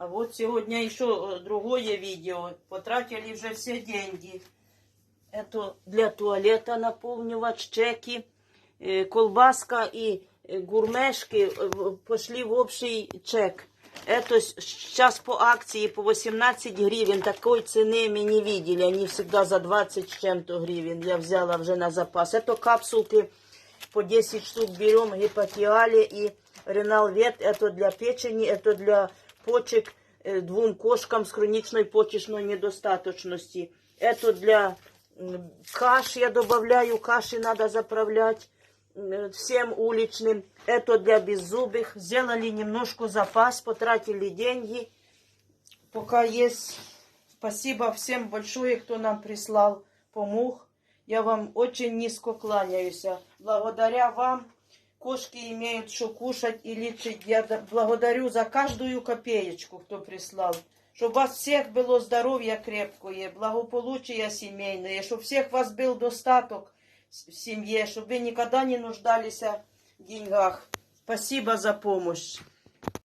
А вот сегодня еще э, другое видео. Потратили уже все деньги. Это для туалета наполнивать чеки, э, колбаска и э, гурмешки э, в- пошли в общий чек. Это сейчас по акции по 18 гривен. Такой цены мы не видели. Они всегда за 20 с чем-то гривен. Я взяла уже на запас. Это капсулки по 10 штук берем гепатиали и реналвет. Это для печени, это для почек э, двум кошкам с хроничной почечной недостаточности. Это для м, каш я добавляю, каши надо заправлять э, всем уличным. Это для беззубых. Сделали немножко запас, потратили деньги. Пока есть. Спасибо всем большое, кто нам прислал, помог. Я вам очень низко кланяюсь. Благодаря вам кошки имеют что кушать и лечить. Я да- благодарю за каждую копеечку, кто прислал. Чтобы у вас всех было здоровье крепкое, благополучие семейное, чтобы всех вас был достаток в семье, чтобы вы никогда не нуждались в деньгах. Спасибо за помощь.